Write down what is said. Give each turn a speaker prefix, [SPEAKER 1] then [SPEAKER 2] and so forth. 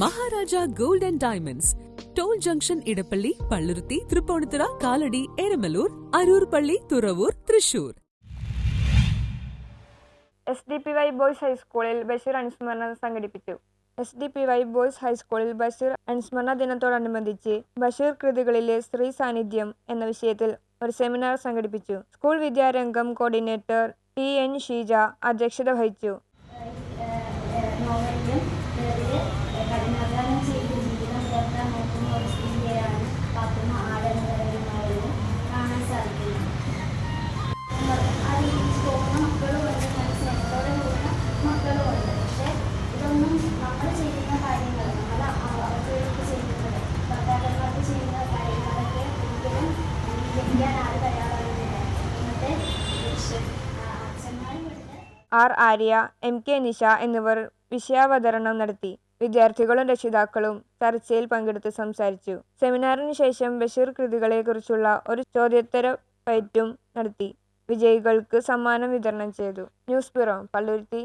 [SPEAKER 1] Maharaja gold and diamonds. Toll junction Edappally Palluruthy Thrippunithura Kalady Eramalloor Aroor പള്ളി Thuravoor Thrissur.
[SPEAKER 2] S D P Y boys ഹൈസ്കൂളിൽ ബഷീർ അനുസ്മരണം സംഘടിപ്പിച്ചു. S D P Y boys ഹൈസ്കൂളിൽ ബഷീർ അനുസ്മരണ ദിനത്തോടനുബന്ധിച്ച് ബഷീർ കൃതികളിലെ സ്ത്രീ സാന്നിധ്യം എന്ന വിഷയത്തിൽ ഒരു സെമിനാർ സംഘടിപ്പിച്ചു. School Vidyarangam coordinator T N Sheeja അധ്യക്ഷത വഹിച്ചു. R Arya M K Nisha എന്നിവർ വിഷയാവതരണം നടത്തി. വിദ്യാർത്ഥികളും രക്ഷിതാക്കളും ചർച്ചയിൽ പങ്കെടുത്ത് സംസാരിച്ചു. സെമിനാറിന് ശേഷം ബഷീർ കൃതികളെക്കുറിച്ചുള്ള ഒരു ചോദ്യോത്തര പയറ്റും നടത്തി. വിജയികൾക്ക് സമ്മാനം വിതരണം ചെയ്തു. News bureau Palluruthy.